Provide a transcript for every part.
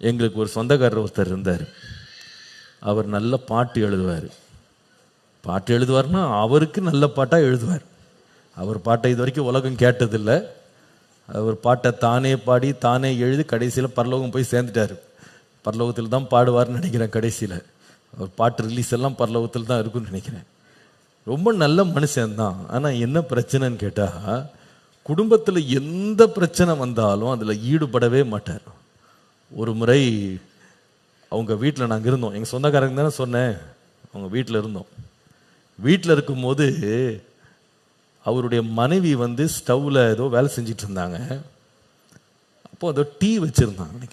எங்களுக்கு ஒரு சொந்தக்காரர் ஒருத்தர் இருந்தார். அவர் நல்ல பாட்டு எழுதுவார். பாட்டு எழுதுவார்னா அவருக்கு நல்ல பாட்டாக எழுதுவார். அவர் பாட்டை இது வரைக்கும் உலகம் கேட்டதில்லை. அவர் பாட்டை தானே பாடி தானே எழுதி கடைசியில் பரலோகம் போய் சேர்ந்துட்டார். பரலோகத்தில் தான் பாடுவார்னு நினைக்கிறேன் கடைசியில். அவர் பாட்டு ரிலீஸ் எல்லாம் பரலோகத்தில் தான் இருக்கும்னு நினைக்கிறேன். ரொம்ப நல்ல மனுஷன்தான் ஆனால் என்ன பிரச்சனைன்னு கேட்டால் குடும்பத்தில் எந்த பிரச்சனை வந்தாலும் அதில் ஈடுபடவே மாட்டார். ஒரு முறை அவங்க வீட்டில் நாங்கள் இருந்தோம். எங்கள் சொந்தக்காரங்க தானே சொன்னேன். அவங்க வீட்டில் இருந்தோம். வீட்டில் இருக்கும்போது அவருடைய மனைவி வந்து ஸ்டவ்வில் ஏதோ வேலை செஞ்சிட்டு இருந்தாங்க. அப்போ அதோ டீ வச்சுருந்தாங்க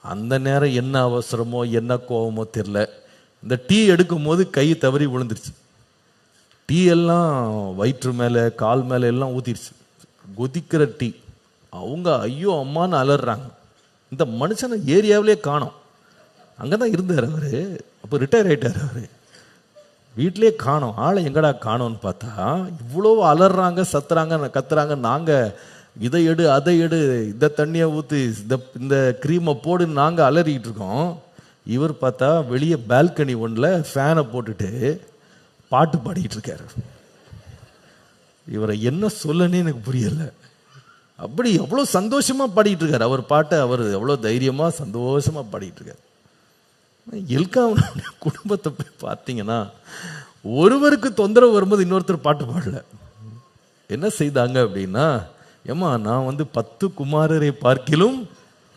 அந்த நேரம் என்ன அவசரமோ என்ன கோவமோ தெரில இந்த டீ எடுக்கும் போது கை தவறி விழுந்துருச்சு. டீ எல்லாம் வயிற்று மேலே கால் மேலே எல்லாம் ஊற்றிடுச்சு கொதிக்கிற டீ. அவங்க ஐயோ அம்மான்னு அலறாங்க. இந்த மனுஷனை ஏரியாவிலே காணோம். அங்கே தான் இருந்தார் அவர். அப்போ ரிட்டையர் ஆகிட்டார் அவர். வீட்டிலே காணோம். ஆளை எங்கடா காணோன்னு பார்த்தா இவ்வளோ அலறாங்க சத்துறாங்க கத்துறாங்க. நாங்கள் இதை எடு அதை எடு இந்த தண்ணியை ஊற்றி இந்த இந்த க்ரீமை போடுன்னு நாங்கள் அலறிக்கிட்டு இருக்கோம். இவர் பார்த்தா வெளியே பால்கனி ஒன்றில் ஃபேனை போட்டுட்டு பாட்டு பாடிக்கிட்டு இருக்கார். இவரை என்ன சொல்லனே எனக்கு புரியலை. அப்படி எவ்வளோ சந்தோஷமாக பாடிட்டு இருக்கார் அவர் பாட்டை அவர் எவ்வளோ தைரியமாக சந்தோஷமாக பாடிட்டு இருக்கார் எல்காவனுடைய குடும்பத்தை போய் பார்த்தீங்கன்னா ஒருவருக்கு தொந்தரவு வரும்போது இன்னொருத்தர் பாட்டு பாடல. என்ன செய்தாங்க அப்படின்னா ஏம்மா நான் வந்து பத்து குமாரரை பார்க்கிலும்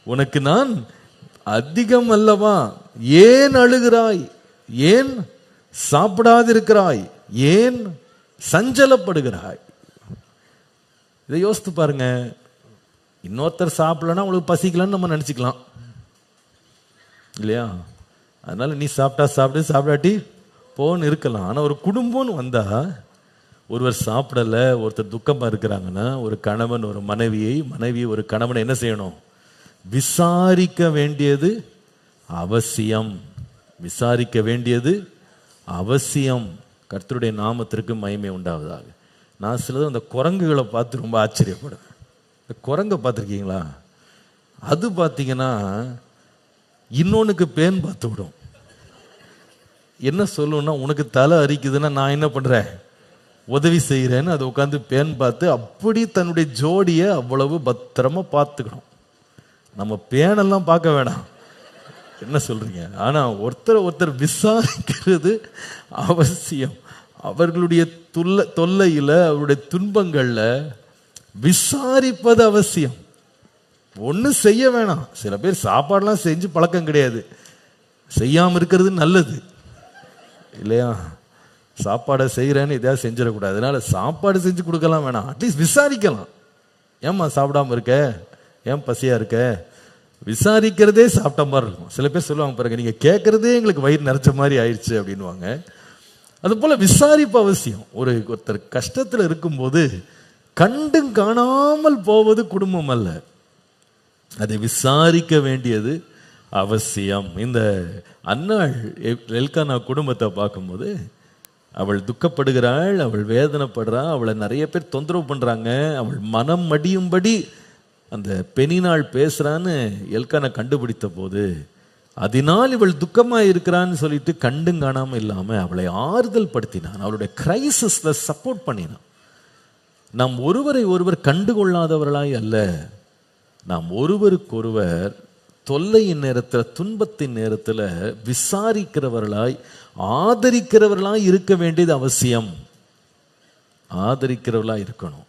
உனக்கு நான் அதிகம் அல்லவா? ஏன் அழுகிறாய்? ஏன் சாப்பிடாதிருக்கிறாய்? ஏன் சஞ்சலப்படுகிறாய்? இதை யோசித்து பாருங்க. இன்னொருத்தர் சாப்பிடலன்னா உங்களுக்கு பசிக்கலன்னு நம்ம நினச்சிக்கலாம். இல்லையா? அதனால நீ சாப்பிட்டா சாப்பிடு சாப்பிடாட்டி போன்னு இருக்கலாம். ஆனால் ஒரு குடும்பம்னு வந்தா ஒருவர் சாப்பிடல ஒருத்தர் துக்கமாக இருக்கிறாங்கன்னா ஒரு கணவன் ஒரு மனைவியை மனைவி ஒரு கணவனை என்ன செய்யணும்? விசாரிக்க வேண்டியது அவசியம். விசாரிக்க வேண்டியது அவசியம். கர்த்தருடைய நாமத்திற்கு மயமே உண்டாவதாக. நான் சிலது அந்த குரங்குகளை பார்த்து ரொம்ப ஆச்சரியப்படுவேன். இந்த குரங்கை பார்த்துருக்கீங்களா? அது பார்த்தீங்கன்னா இன்னொன்றுக்கு பேன் பார்த்து விடும். என்ன சொல்லணும்னா உனக்கு தலை அரிக்குதுன்னா நான் என்ன பண்ணுறேன் உதவி செய்கிறேன்னு அதை உட்காந்து பேன் பார்த்து அப்படி தன்னுடைய ஜோடியை அவ்வளவு பத்திரமா பார்த்துக்கணும். நம்ம பேனெல்லாம் பார்க்க வேணாம். என்ன சொல்கிறீங்க ஆனால் ஒருத்தர் ஒருத்தர் விசாரிக்கிறது அவசியம். அவர்களுடைய தொல்லை தொல்லையில் அவருடைய துன்பங்களில் விசாரிப்பது அவசியம். ஒன்றும் செய்ய வேணாம். சில பேர் சாப்பாடெலாம் செஞ்சு பழக்கம் கிடையாது. செய்யாமல் இருக்கிறது நல்லது. இல்லையா? சாப்பாடை செய்கிறேன்னு எதாவது செஞ்சிடக்கூடாது. அதனால் சாப்பாடு செஞ்சு கொடுக்கலாம் வேணாம். அட்லீஸ்ட் விசாரிக்கலாம். ஏம்மா சாப்பிடாம இருக்க? ஏன் பசியாக இருக்க? விசாரிக்கிறதே சாப்பிட்ட மாதிரி இருக்கும். சில பேர் சொல்லுவாங்க பாருங்க நீங்கள் கேட்குறதே எங்களுக்கு வயிறு நிறைச்ச மாதிரி ஆயிடுச்சு அப்படின்வாங்க அது போல விசாரிப்பு அவசியம். ஒரு ஒருத்தர் கஷ்டத்தில் இருக்கும்போது கண்டும் காணாமல் போவது குடும்பம் அல்ல. அதை விசாரிக்க வேண்டியது அவசியம். இந்த அன்னாள் எல்கானா குடும்பத்தை பார்க்கும்போது அவள் துக்கப்படுகிறாள் அவள் வேதனைப்படுறா அவளை நிறைய பேர் தொந்தரவு பண்ணுறாங்க அவள் மனம் மடியும்படி அந்த பெனினாள் பேசுகிறான்னு எல்கானா கண்டுபிடித்த போது அதனால் இவள் துக்கமாக இருக்கிறான்னு சொல்லிட்டு கண்டும் காணாமல் இல்லாமல் அவளை ஆறுதல் படுத்தினான். அவளுடைய கிரைசஸில் சப்போர்ட் பண்ணினான். நாம் ஒருவரை ஒருவர் கண்டுகொள்ளாதவர்களாய் அல்ல. நாம் ஒருவருக்கொருவர் தொல்லையின் நேரத்தில் துன்பத்தின் நேரத்தில் விசாரிக்கிறவர்களாய் ஆதரிக்கிறவர்களாய் இருக்க வேண்டியது அவசியம். ஆதரிக்கிறவர்களாக இருக்கணும்.